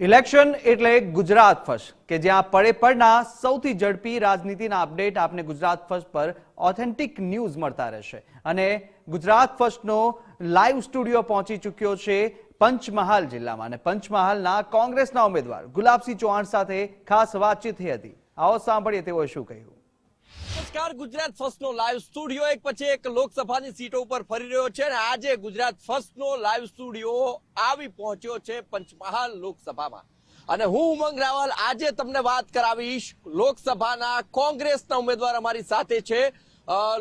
Election એટલે Gujarat first, કે જ્યાં પડે પડના સૌથી ઝડપી રાજનીતિના અપડેટ આપને ગુજરાત ફર્સ્ટ પર ઓથેન્ટિક ન્યૂઝ મળતા રહેશે. અને ગુજરાત ફર્સ્ટનો લાઈવ સ્ટુડિયો પહોંચી ચૂક્યો છે પંચમહાલ જિલ્લામાં. અને પંચમહાલના કોંગ્રેસના ઉમેદવાર ગુલાબસિંહ ચૌહાણ સાથે ખાસ વાતચીત થઈ હતી. આવો સાંભળીએ તેઓએ શું કહ્યું. નમસ્કાર, ગુજરાત ફર્સ્ટનો લાઈવ સ્ટુડિયો એક પછી એક લોકસભાની સીટો ઉપર ફરી રહ્યો છે અને આજે ગુજરાત ફર્સ્ટનો લાઈવ સ્ટુડિયો આવી પહોંચ્યો છે પંચમહાલ લોકસભામાં. અને હું ઉમંગ રાવલ, આજે તમને વાત કરાવીશ લોકસભાના કોંગ્રેસના ઉમેદવાર અમારી સાથે છે.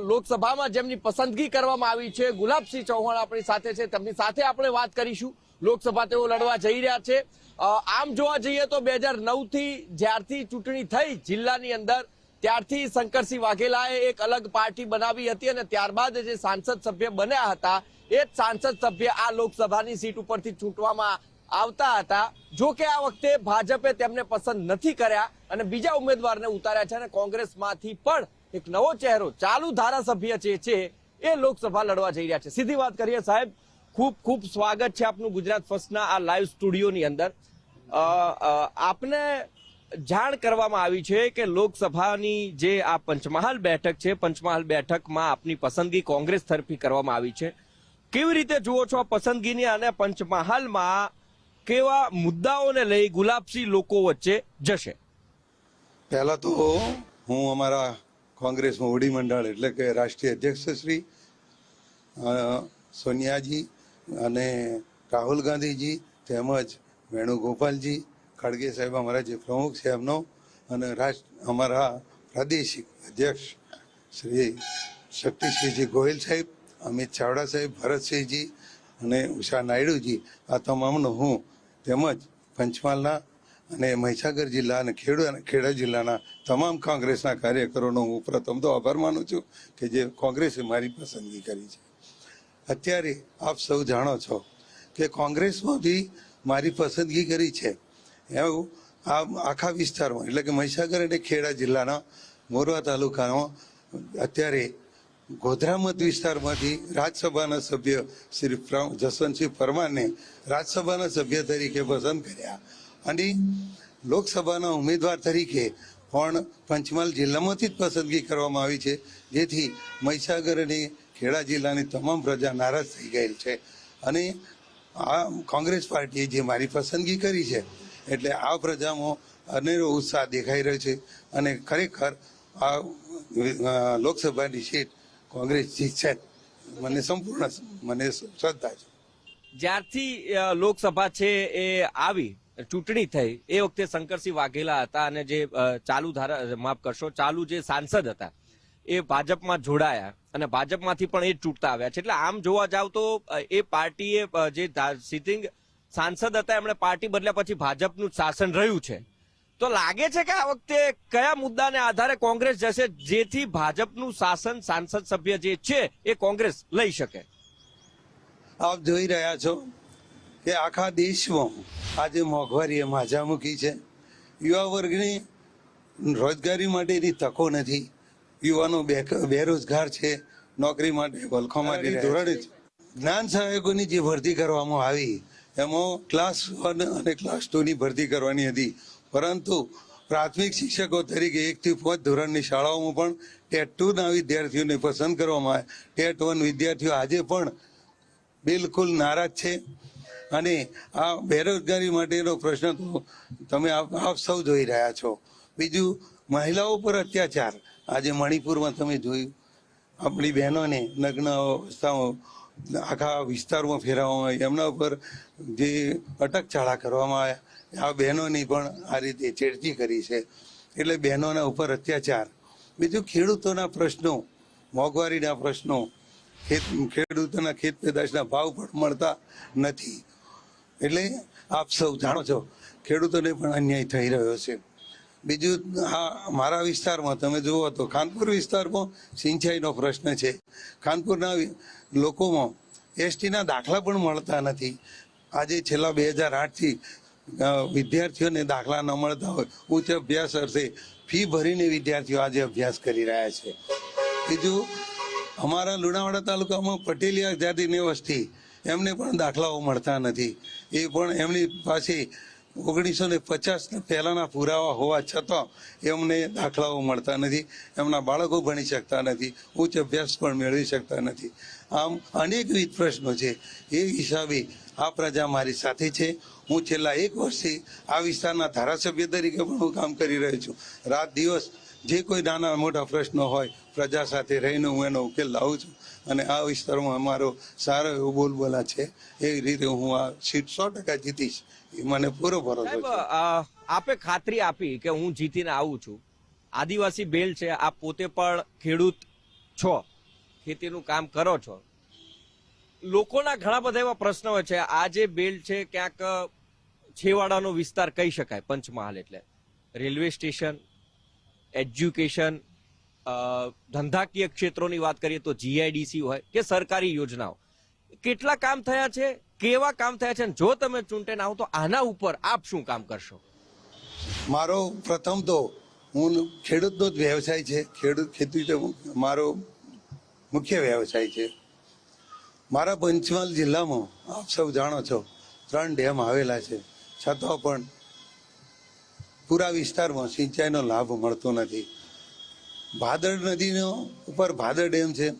લોકસભામાં જેમની પસંદગી કરવામાં આવી છે, ગુલાબસિંહ ચૌહાણ આપણી સાથે છે, તેમની સાથે આપણે વાત કરીશું. લોકસભા તેઓ લડવા જઈ રહ્યા છે. આમ જોવા જઈએ તો બે હજાર નવથી જ્યારથી ચૂંટણી થઈ, જિલ્લાની અંદર ત્યારથી શંકરસિંહ વાઘેલાએ એક અલગ પાર્ટી બનાવી હતી અને ત્યારબાદ જે સાંસદ સભ્ય બન્યા હતા, એ જ સાંસદ સભ્ય આ લોકસભાની સીટ ઉપરથી ચૂંટવામાં આવતા હતા. જો કે આ વખતે ભાજપે તેમને પસંદ નથી કર્યા અને બીજા ઉમેદવારને ઉતાર્યા છે અને કોંગ્રેસમાંથી પણ એક નવો ચહેરો ચાલુ ધારાસભ્ય જે છે, એ લોકસભા લડવા જઈ રહ્યા છે. સીધી વાત કરીએ સાહેબ, ખૂબ ખૂબ સ્વાગત છે આપનું ગુજરાત ફર્સ્ટના આ લાઈવ સ્ટુડિયોની અંદર. આપને જાણ કરવામાં આવી છે કે લોકસભાની જે આ પંચમહાલ બેઠક છે, પંચમહાલ બેઠકમાં આપની પસંદગી કોંગ્રેસ તરફી કરવામાં આવી છે. કેવી રીતે જુઓ છો આ પસંદગીની અને પંચમહાલમાં કેવા મુદ્દાઓને લઈ ગુલાબસિંહ લોકો વચ્ચે જશે? પહેલા તો હું અમારા કોંગ્રેસ મોવડી મંડળ એટલે કે રાષ્ટ્રીય અધ્યક્ષ શ્રી સોનિયાજી અને રાહુલ ગાંધીજી તેમજ વેણુગોપાલજી ખડગે સાહેબ અમારા જે પ્રમુખ છે એમનો અને રાષ્ટ્ર અમારા પ્રાદેશિક અધ્યક્ષ શ્રી શક્તિસિંહજી ગોહિલ સાહેબ, અમિત ચાવડા સાહેબ, ભરતસિંહજી અને ઉષા નાયડુજી, આ તમામનો હું તેમજ પંચમહાલના અને મહીસાગર જિલ્લા અને ખેડા ખેડા જિલ્લાના તમામ કોંગ્રેસના કાર્યકરોનો હું પ્રથમ તો આભાર માનું છું કે જે કોંગ્રેસે મારી પસંદગી કરી છે. અત્યારે આપ સૌ જાણો છો કે કોંગ્રેસમાં બી મારી પસંદગી કરી છે. એવું? આ આખા વિસ્તારમાં, એટલે કે મહીસાગર અને ખેડા જિલ્લાના મોરવા તાલુકામાં અત્યારે ગોધરામત વિસ્તારમાંથી રાજ્યસભાના સભ્ય શ્રી જસવંતસિંહ પરમારને રાજ્યસભાના સભ્ય તરીકે પસંદ કર્યા. અને લોકસભાના ઉમેદવાર તરીકે પણ પંચમહાલ જિલ્લામાંથી જ પસંદગી કરવામાં આવી છે, જેથી મહીસાગર અને ખેડા જિલ્લાની તમામ પ્રજા નારાજ થઈ ગયેલ છે. અને આ કોંગ્રેસ પાર્ટીએ જે મારી પસંદગી કરી છે એટલે આ પ્રજામાં અનેરો ઉત્સાહ દેખાઈ રહ્યો છે અને ખરેખર આ લોકસભાની સીટ કોંગ્રેસ જીતશે મને સંપૂર્ણ મને શ્રદ્ધા છે. જ્યારથી લોકસભા છે એ આવી, ચૂંટણી થઈ, એ વખતે શંકરસિંહ વાઘેલા હતા અને જે ચાલુ ધારા, માફ કરશો, ચાલુ જે સાંસદ હતા, એ ભાજપમાં જોડાયા અને ભાજપમાંથી પણ એ ચૂંટતા આવ્યા છે. એટલે આમ જોવા જાવ તો એ પાર્ટીએ જે સિટિંગ સાંસદ હતા એમણે પાર્ટી બદલ્યા પછી ભાજપનું શાસન રહ્યું છે. તો લાગે છે કે આ વખતે કયા મુદ્દાને આધારે કોંગ્રેસ જશે? જેથી ભાજપનું શાસન સાંસદ સભ્ય જે છે એ કોંગ્રેસ લઈ શકે. આપ જોઈ રહ્યા છો કે આખા દેશમાં આજે મોંઘવારીએ માજા મૂકી છે. યુવા વર્ગની રોજગારી માટેની તકો નથી. યુવાનો બેરોજગાર છે નોકરી માટે વલખો માટે ધોરણે જ્ઞાન સહાયકોની જે ભરતી કરવામાં આવી એમાં ક્લાસ વન અને ક્લાસ ટુની ભરતી કરવાની હતી. પરંતુ પ્રાથમિક શિક્ષકો તરીકે એકથી પાંચ ધોરણની શાળાઓમાં પણ ટેટ ટુના વિદ્યાર્થીઓને પસંદ કરવામાં આવે. ટેટ વન વિદ્યાર્થીઓ આજે પણ બિલકુલ નારાજ છે. અને આ બેરોજગારી માટેનો પ્રશ્ન તો તમે આપ સૌ જોઈ રહ્યા છો. બીજું, મહિલાઓ પર અત્યાચાર. આજે મણિપુરમાં તમે જોયું. આપણી બહેનોને નગ્ન અવસ્થાઓ આખા વિસ્તારમાં ફેરવવામાં આવી એમના ઉપર જે અટકચાળા કરવામાં આવ્યા. આ બહેનોની પણ આ રીતે ચેડતી કરી છે. એટલે બહેનોના ઉપર અત્યાચાર. બીજું ખેડૂતોના પ્રશ્નો, મોંઘવારીના પ્રશ્નો. ખેત, ખેડૂતોના ખેત પેદાશના ભાવ પણ મળતા નથી. એટલે આપ સૌ જાણો છો, ખેડૂતોને પણ અન્યાય થઈ રહ્યો છે. બીજું આ મારા વિસ્તારમાં, તમે જુઓ તો ખાનપુર વિસ્તારમાં સિંચાઈનો પ્રશ્ન છે. ખાનપુરના લોકોમાં એસટીના દાખલા પણ મળતા નથી. આજે છેલ્લા બે હજાર આઠથી વિદ્યાર્થીઓને દાખલા ન મળતા હોય. ઉચ્ચ અભ્યાસ અર્થે ફી ભરીને વિદ્યાર્થીઓ આજે અભ્યાસ કરી રહ્યા છે. બીજું, અમારા લુણાવાડા તાલુકામાં પટેલિયા જાતિની વસ્તી એમને પણ દાખલાઓ મળતા નથી. એ પણ એમની પાસે ઓગણીસો ને પચાસના પહેલાંના પુરાવા હોવા છતાં એમને દાખલાઓ મળતા નથી, એમના બાળકો ભણી શકતા નથી, ઉચ્ચ અભ્યાસ પણ મેળવી શકતા નથી. આમ અનેકવિધ પ્રશ્નો છે. એ હિસાબે આ પ્રજા મારી સાથે છે. હું છેલ્લા એક વર્ષથી આ વિસ્તારના ધારાસભ્ય તરીકે પણ હું કામ કરી રહ્યો છું. રાત દિવસ જે કોઈ નાના મોટા પ્રશ્નો હોય પ્રજા સાથે રહીને હું એનો ઉકેલ લાવું છું. અને આ વિસ્તારમાં અમારો સારો એવો બોલબોલા છે. એ રીતે હું આ સીટ સો ટકા જીતીશ. એ મને પૂરો ભરોસો છે. આપે ખાતરી આપી કે હું જીતીને આવું છું. આદિવાસી બેલ છે આપ પોતે પણ ખેડૂત છો. ખેતીનું કામ કરો છો. લોકોના ઘણા બધા એવા પ્રશ્નો છે. આ જે બેલ્ટ છે ક્યાંક છેવાડાનો વિસ્તાર કહી શકાય પંચમહાલ એટલે. રેલવે સ્ટેશન એજ્યુકેશન ધંધાકીય ક્ષેત્રોની વાત કરીએ તો જીઆઈડીસી હોય કે સરકારી યોજનાઓ. કેટલા કામ થયા છે? કેવા કામ થયા છે? જો તમે ચૂંટાઈને આવો તો આના ઉપર આપ શું કામ કરશો? મારો પ્રથમ તો હું ખેડૂતનો જ વ્યવસાય છે. ખેડૂત ખેતી તો મારો મુખ્ય વ્યવસાય છે. મારા પંચમહાલ જિલ્લામાં આપ સૌ જાણો છો, ત્રણ ડેમ આવેલા છે. છતાં પણ પૂરા વિસ્તારમાં સિંચાઈનો લાભ મળતો નથી. ભાદર નદીનો ઉપર ભાદર ડેમ છે.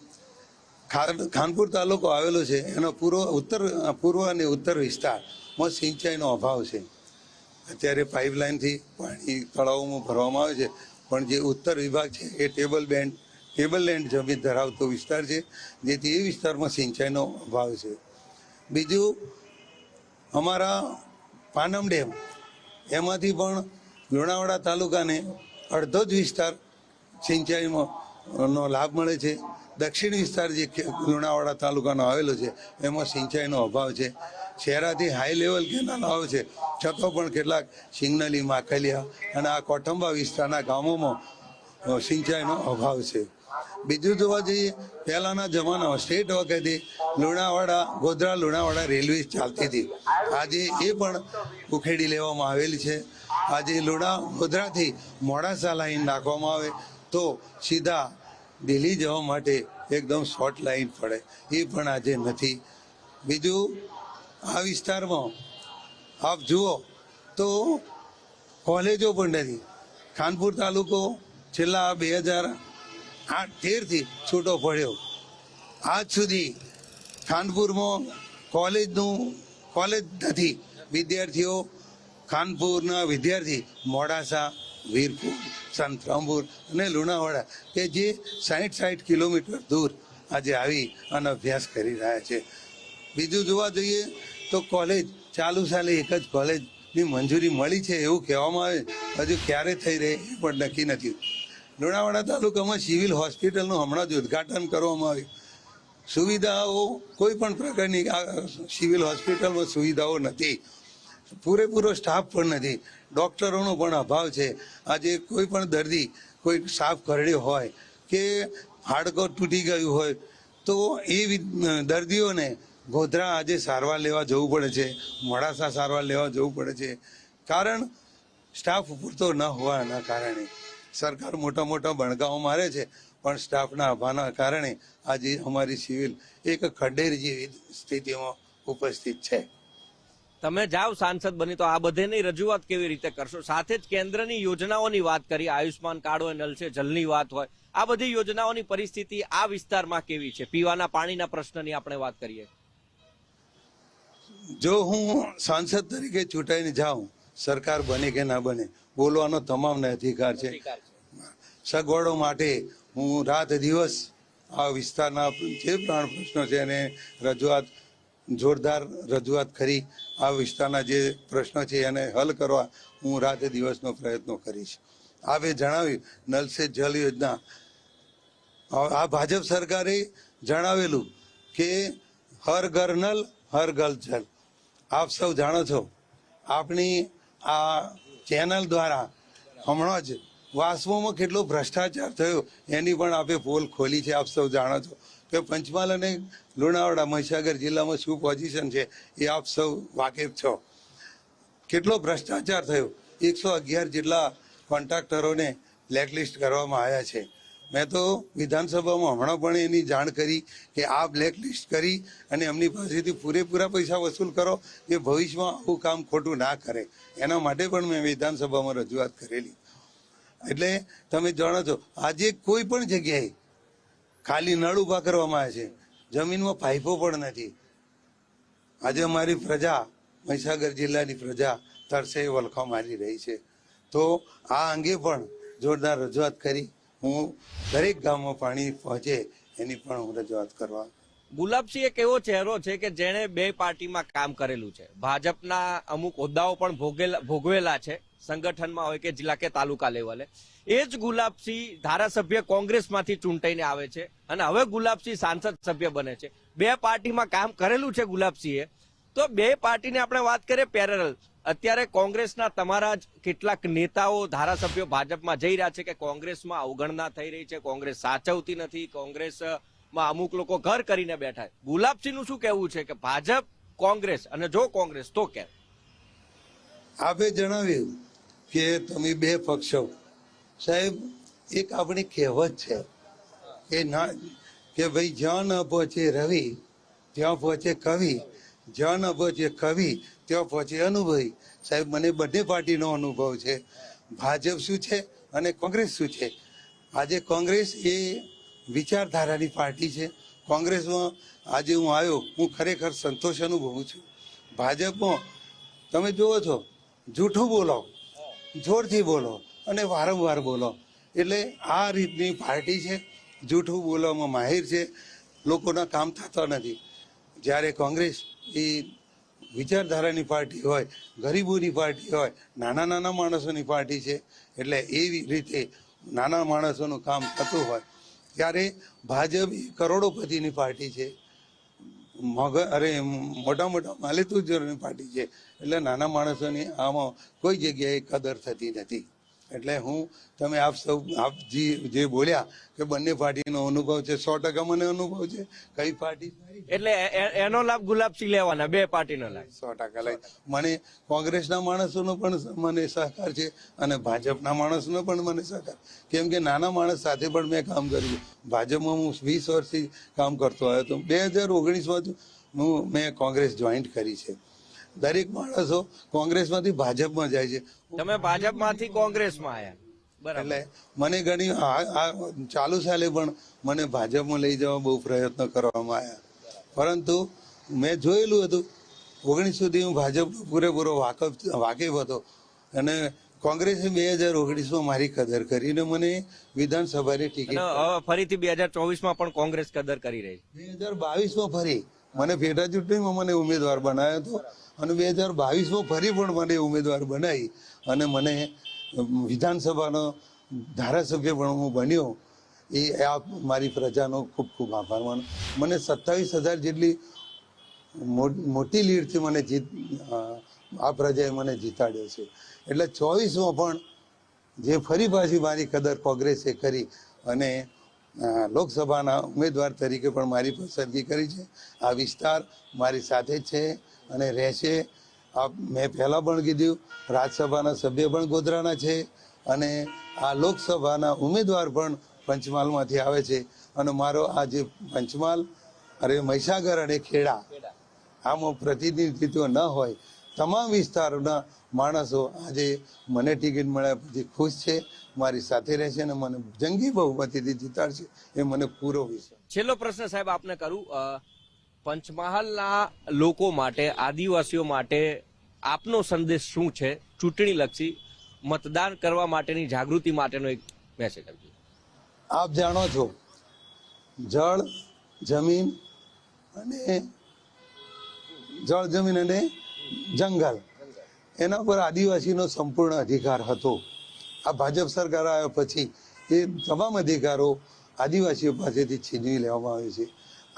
ખાન- ખાનપુર તાલુકો આવેલો છે. એનો પૂર્વ ઉત્તર, પૂર્વ અને ઉત્તર વિસ્તારમાં સિંચાઈનો અભાવ છે. અત્યારે પાઇપલાઇનથી પાણી તળાવોમાં ભરવામાં આવે છે. પણ જે ઉત્તર વિભાગ છે એ ટેબલ બેન્ડ, ટેબલ લેન્ડ જમીન ધરાવતો વિસ્તાર છે. જેથી એ વિસ્તારમાં સિંચાઈનો અભાવ છે. બીજું, અમારા પાનમ ડેમ, એમાંથી પણ લુણાવાડા તાલુકાને અડધો જ વિસ્તાર સિંચાઈમાં નો લાભ મળે છે. દક્ષિણ વિસ્તાર જે લુણાવાડા તાલુકાનો આવેલો છે, એમાં સિંચાઈનો અભાવ છે. શહેરાથી હાઈ લેવલ કેનાલ આવે છે. છતાં પણ કેટલાક સિંગનલી, માખલિયા અને આ કોઠંબા વિસ્તારના ગામોમાં સિંચાઈનો અભાવ છે. બીજું જોવા જઈએ, પહેલાંના જમાનામાં સ્ટેટ વખતે લુણાવાડા, ગોધરા લુણાવાડા રેલવે ચાલતી હતી. આજે એ પણ ઉખેડી લેવામાં આવેલી છે. આજે લુણા ગોધરાથી મોડાસા લાઈન નાખવામાં આવે તો સીધા દિલ્હી જવા માટે એકદમ શોર્ટ લાઈન પડે. એ પણ આજે નથી. બીજું, આ વિસ્તારમાં આપ જુઓ તો કોલેજો પણ નથી. ખાનપુર તાલુકો છેલ્લા બે હજાર આઠ તેરથી છૂટો પડ્યો. આજ સુધી ખાનપુરમાં કોલેજનું કોલેજ નથી. વિદ્યાર્થીઓ ખાનપુરના વિદ્યાર્થી મોડાસા, વીરપુર, સંતરામપુર અને લુણાવાડા કે જે સાઠ સાઠ કિલોમીટર દૂર આજે આવી અને અભ્યાસ કરી રહ્યા છે. બીજું જોવા જઈએ તો કોલેજ ચાલુ સાલે એક જ કોલેજની મંજૂરી મળી છે એવું કહેવામાં આવે. હજુ ક્યારે થઈ રહે એ પણ નક્કી નથી લુણાવાડા તાલુકામાં સિવિલ હોસ્પિટલનું હમણાં જ ઉદ્ઘાટન કરવામાં આવ્યું. સુવિધાઓ કોઈ પણ પ્રકારની સિવિલ હોસ્પિટલમાં સુવિધાઓ નથી. પૂરેપૂરો સ્ટાફ પણ નથી. ડૉક્ટરોનો પણ અભાવ છે. આજે કોઈ પણ દર્દી કોઈ સાફ કરડ્યો હોય કે હાડકો તૂટી ગયું હોય, તો એ દર્દીઓને ગોધરા આજે સારવાર લેવા જવું પડે છે. મોડાસા સારવાર લેવા જવું પડે છે. કારણ સ્ટાફ પૂરતો ન હોવાના કારણે. સરકાર મોટા મોટા બણગાઓ મારે છે, પણ સ્ટાફના અભાવના કારણે આજે અમારી સિવિલ એક ખડેર જેવી સ્થિતિમાં ઉપસ્થિત છે. તમે જાઓ સાંસદ બની તો આ બધેની રજૂઆત કેવી રીતે કરશો? સાથે જ કેન્દ્રની યોજનાઓની વાત કરી આયુષ્માન કાર્ડ હોય નલ છે જલની વાત હોય આ બધી યોજનાઓની પરિસ્થિતિ આ વિસ્તારમાં કેવી છે? પીવાના પાણીના પ્રશ્નની આપણે વાત કરીએ. જો હું સાંસદ તરીકે ચૂંટાઈને જાઉં સરકાર બને કે ના બને બોલવાનો તમામને અધિકાર છે. સગવડો માટે હું રાત દિવસ આ વિસ્તારના જે પ્રાણ પ્રશ્નો છે એને રજૂઆત જોરદાર રજૂઆત કરી આ વિસ્તારના જે પ્રશ્નો છે એને હલ કરવા હું રાતે દિવસનો પ્રયત્નો કરીશ. આવે જણાવ્યું નલ સે જલ યોજના. આ ભાજપ સરકારે જણાવેલું કે હર ઘર નલ, હર ઘર જલ. આપ સૌ જાણો છો, આપણી આ ચેનલ દ્વારા હમણાં જ વાસ્મોમાં કેટલો ભ્રષ્ટાચાર થયો એની પણ આપે પોલ ખોલી છે, આપ સૌ જાણો છો. કે પંચમહાલ અને લુણાવાડા મહીસાગર જિલ્લામાં શું પોઝિશન છે એ આપ સૌ વાકેફ છો. કેટલો ભ્રષ્ટાચાર થયો? એકસો અગિયાર જેટલા કોન્ટ્રાક્ટરોને બ્લેકલિસ્ટ કરવામાં આવ્યા છે. મેં તો વિધાનસભામાં હમણાં પણ એની જાણ કરી કે આ બ્લેક લિસ્ટ કરી અને એમની પાસેથી પૂરેપૂરા પૈસા વસૂલ કરો, એ ભવિષ્યમાં આવું કામ ખોટું ના કરે. એના માટે પણ મેં વિધાનસભામાં રજૂઆત કરેલી. એટલે તમે જાણો છો, આજે કોઈ પણ જગ્યાએ ખાલી નળ ઊભા કરવામાં આવે છે. જમીનમાં પાઇપો પણ નથી. આજે અમારી પ્રજા, મહીસાગર જિલ્લાની પ્રજા, તરસે વલખા મારી રહી છે. તો આ અંગે પણ જોરદાર રજૂઆત કરી. હું દરેક ગામમાં પાણી પહોંચે એની પણ હું રજૂઆત કરવા ગુલાબસિંહ એક એવો ચહેરો છે કે જેણે બે પાર્ટીમાં કામ કરેલું છે. ભાજપના અમુક હોદ્દાઓ પણ ભોગેલા ભોગવેલા છે. સંગઠનમાં હોય કે જિલ્લા કે તાલુકા લેવલે. એ જ ગુલાબસિંહ ધારાસભ્ય કોંગ્રેસમાંથી ચૂંટાઈને આવે છે અને હવે ગુલાબસિંહ સાંસદ સભ્ય બને છે. બે પાર્ટીમાં કામ કરેલું છે ગુલાબસિંહે. તો બે પાર્ટીની આપણે વાત કરીએ પેરેલ અત્યારે કોંગ્રેસના તમારા જ કેટલાક નેતાઓ ધારાસભ્યો ભાજપમાં જઈ રહ્યા છે કે કોંગ્રેસમાં અવગણના થઈ રહી છે, કોંગ્રેસ સાચવતી નથી, કોંગ્રેસમાં અમુક લોકો ઘર કરીને બેઠા ગુલાબસિંહનું શું કહેવું છે કે ભાજપ કોંગ્રેસ અને જો કોંગ્રેસ તો કેમ? આપે જણાવ્યું. કે તમે બે પક્ષો. સાહેબ, એક આપણી કહેવત છે કે ના, કે ભાઈ જ્યાં ન પહોંચે રવિ, ત્યાં પહોંચે કવિ, જ્યાં ન પહોંચે કવિ, ત્યાં પહોંચે અનુભવી. સાહેબ, મને બંને પાર્ટીનો અનુભવ છે. ભાજપ શું છે અને કોંગ્રેસ શું છે? આજે કોંગ્રેસ એ વિચારધારાની પાર્ટી છે. કોંગ્રેસમાં આજે હું આવ્યો, હું ખરેખર સંતોષ અનુભવું છું. ભાજપમાં, તમે જુઓ છો, જૂઠું બોલો જોરથી બોલો અને વારંવાર બોલો. એટલે આ રીતની પાર્ટી છે. જૂઠું બોલવામાં માહિર છે. લોકોના કામ થતા નથી. જ્યારે કોંગ્રેસ એ વિચારધારાની પાર્ટી હોય, ગરીબોની પાર્ટી હોય, નાના નાના માણસોની પાર્ટી છે, એટલે એવી રીતે નાના માણસોનું કામ થતું હોય, ત્યારે ભાજપ એ કરોડોપતિની પાર્ટી છે. મગ અરે, મોટા મોટા માલિતુજોની પાર્ટી છે. એટલે નાના માણસોની આમાં કોઈ જગ્યાએ કદર થતી નથી. એટલે હું તમે આપ સૌ આપ જે બોલ્યા કે બંને પાર્ટીનો અનુભવ છે સો ટકા મને અનુભવ છે કઈ પાર્ટી એટલે એનો લાભ ગુલાબસિંહ લેવાના બે પાર્ટીનો લાભ. સો ટકા લઈ. મને કોંગ્રેસના માણસોનો પણ મને સહકાર છે અને ભાજપના માણસનો પણ મને સહકાર. કેમ કે નાના માણસ સાથે પણ મેં કામ કર્યું ભાજપમાં હું વીસ વર્ષથી કામ કરતો આવ્યો હતો. બે હજાર ઓગણીસમાં હું મેં કોંગ્રેસ જોઈન્ટ કરી છે. દરેક માણસો કોંગ્રેસમાંથી ભાજપમાં જાય છે. તમે ભાજપમાંથી કોંગ્રેસમાં આવ્યા એટલે મને ઘણી ચાલુ સાલે પણ મને ભાજપમાં લઈ જવા બહુ પ્રયત્ન કરવામાં આવ્યા પરંતુ મેં જોયેલું હતું ઓગણીસ સુધી હું ભાજપ પૂરેપૂરો વાકફ વાકેફ હતો. અને કોંગ્રેસે બે હજાર ઓગણીસમાં મારી કદર કરીને મને વિધાનસભાની ટિકિટ ફરીથી બે હજાર ચોવીસમાં પણ કોંગ્રેસ કદર કરી રહી. બે હજાર બાવીસમાં ફરી. મને પેટા ચૂંટણીમાં મને ઉમેદવાર બનાવ્યો હતો. અને બે હજાર બાવીસમાં ફરી પણ મને ઉમેદવાર બનાવી. અને મને વિધાનસભાનો ધારાસભ્ય પણ હું બન્યો, એ આ મારી પ્રજાનો ખૂબ ખૂબ આભાર. માનું, મને સત્તાવીસ હજાર જેટલી મોટી લીડથી મને જીત આ પ્રજાએ મને જીતાડ્યો છે. એટલે ચોવીસમાં પણ જે ફરી પાછી મારી કદર કોંગ્રેસે કરી અને લોકસભાના ઉમેદવાર તરીકે પણ મારી પસંદગી કરી છે. આ વિસ્તાર મારી સાથે છે અને રહેશે. આ મેં પહેલાં પણ કીધું, રાજ્યસભાના સભ્ય પણ ગોધરાના છે અને આ લોકસભાના ઉમેદવાર પણ પંચમહાલમાંથી આવે છે. અને મારો આ જે પંચમહાલ, અરે મહીસાગર અને ખેડા, આમાં પ્રતિનિધિત્વ ન હોય, તમામ વિસ્તારોના માણસો આજે મને ટિકિટ મળ્યા પછી ખુશ છે, મારી સાથે રહેશે અને મને જંગી બહુમતીથી જીતાડશે એ મને પૂરો વિશ્વાસ. છેલ્લો પ્રશ્ન સાહેબ આપને કરું. પંચમહાલના લોકો માટે, આદિવાસીઓ માટે આપનો સંદેશ શું છે? ચૂંટણી લક્ષી મતદાન કરવા માટેની જાગૃતિ માટેનો એક મેસેજ આપજો. આપ જાણો છો, જળ, જમીન અને જળ, જમીન અને જંગલ. એના પર આદિવાસીનો સંપૂર્ણ અધિકાર હતો. આ ભાજપ સરકાર આવ્યા પછી એ તમામ અધિકારો આદિવાસીઓ પાસેથી છીનવી લેવામાં આવે છે.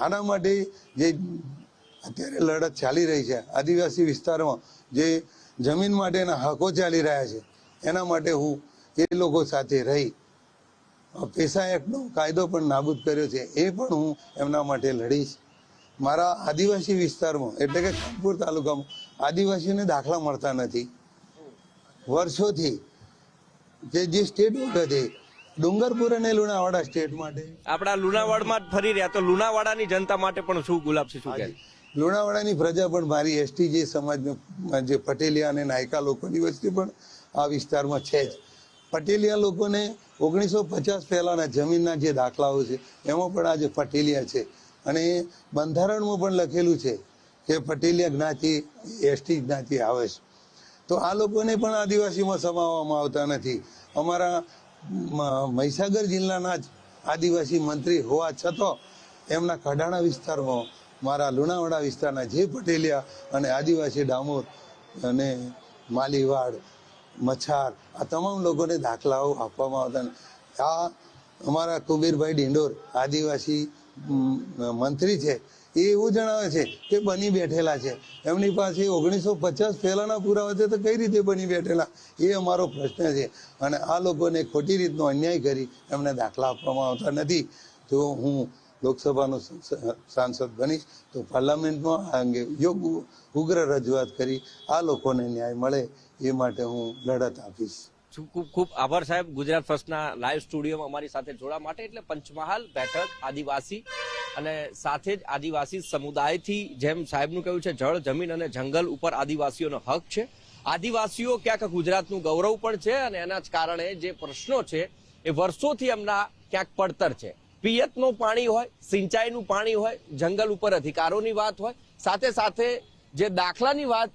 આના માટે જે અત્યારે લડત ચાલી રહી છે, આદિવાસી વિસ્તારમાં જે જમીન માટેના હકો ચાલી રહ્યા છે, એના માટે હું એ લોકો સાથે રહી પેશા એક્ટનો કાયદો પણ નાબૂદ કર્યો છે, એ પણ હું એમના માટે લડીશ. મારા આદિવાસી વિસ્તારમાં, એટલે કે ખાનપુર તાલુકામાં, આદિવાસીઓને દાખલા મળતા નથી. વર્ષોથી જે જે સ્ટેટ વખતે ડુંગરપુર અને લુણાવાડા સ્ટેટ માટે. આપણા લુણાવાડમાં જ ફરી રહ્યા તો લુણાવાડાની જનતા માટે પણ શું ગુલાબસિંહ શું કહે લુણાવાડાની પ્રજા પણ મારી એસટી જે સમાજના જે પટેલિયા અને નાયકા લોકોની વસ્તી પણ આ વિસ્તારમાં છે જ. પટેલિયા લોકોને ઓગણીસો પચાસ પહેલાના જમીનના જે દાખલાઓ છે એમાં પણ આજે પટેલિયા છે. અને બંધારણમાં પણ લખેલું છે કે પટેલિયા જ્ઞાતિ એસટી જ્ઞાતિ આવે છે. તો આ લોકોને પણ આદિવાસીમાં સમાવવામાં આવતા નથી. અમારા મહીસાગર જિલ્લાના જ આદિવાસી મંત્રી હોવા છતાં એમના કડાણા વિસ્તારમાં, મારા લુણાવાડા વિસ્તારના જે પટેલિયા અને આદિવાસી ડામોર અને માલીવાડ મચ્છાર આ તમામ લોકોને દાખલાઓ આપવામાં આવતા આ અમારા કુબીરભાઈ ડિંડોર આદિવાસી મંત્રી છે. એ એવું જણાવે છે કે બની બેઠેલા છે. એમની પાસે ઓગણીસો પચાસ પહેલાના પુરાવા છે તો કઈ રીતે બની બેઠેલા? એ અમારો પ્રશ્ન છે. અને આ લોકોને ખોટી રીતનો અન્યાય કરી એમને દાખલા આપવામાં આવતા નથી. જો હું લોકસભાનો સાંસદ બનીશ તો પાર્લામેન્ટમાં આ અંગે યોગ્ય ઉગ્ર રજૂઆત કરી આ લોકોને ન્યાય મળે એ માટે હું લડત આપીશ. ખૂબ ખૂબ આભાર સાહેબ. ગુજરાત ફર્સ્ટના લાઈવ સ્ટુડિયોમાં અમારી સાથે જોડા માટે એટલે પંચમહાલ, બેઠક, આદિવાસી અને સાથે જ આદિવાસી સમુદાયથી જેમ સાહેબનું કહ્યું છે, જળ, જમીન અને જંગલ ઉપર આદિવાસીઓનો હક છે. આદિવાસીઓ ક્યાંક ગુજરાતનું ગૌરવ પણ છે અને એના જ કારણે જે પ્રશ્નો છે એ વર્ષોથી એમના ક્યાંક પડતર છે. પિયતનું પાણી હોય, સિંચાઈનું પાણી હોય, જંગલ ઉપર અધિકારોની વાત હોય, સાથે સાથે જે દાખલાની વાત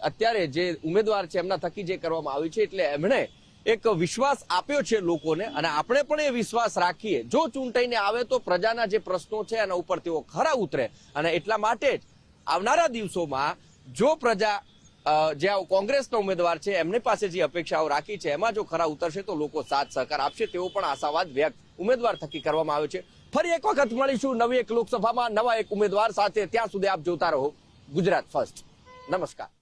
અત્યારે જે ઉમેદવાર છે, એમના થકી જે કરવામાં આવી છે, એટલે એમણે એક વિશ્વાસ આપ્યો છે લોકોને, અને આપણે પણ એ વિશ્વાસ રાખીએ. જો ચૂંટાઈને આવે તો પ્રજાના જે પ્રશ્નો છે, એના ઉપર તેઓ ખરા ઉતરે. અને એટલા માટે જ આવનારા દિવસોમાં જો પ્રજા જે કોંગ્રેસના ઉમેદવાર છે, એમની પાસે જે અપેક્ષાઓ રાખી છે, એમાં જો ખરા ઉતરશે તો લોકો સાથ સહકાર આપશે, તેવો પણ આશાવાદ વ્યક્ત ઉમેદવાર થકી કરવામાં આવ્યો છે. ફરી એક વખત મળીશું નવી એક લોકસભામાં નવા એક ઉમેદવાર સાથે. ત્યાં સુધી આપ જોતા રહો. ગુજરાત ફર્સ્ટ નમસ્કાર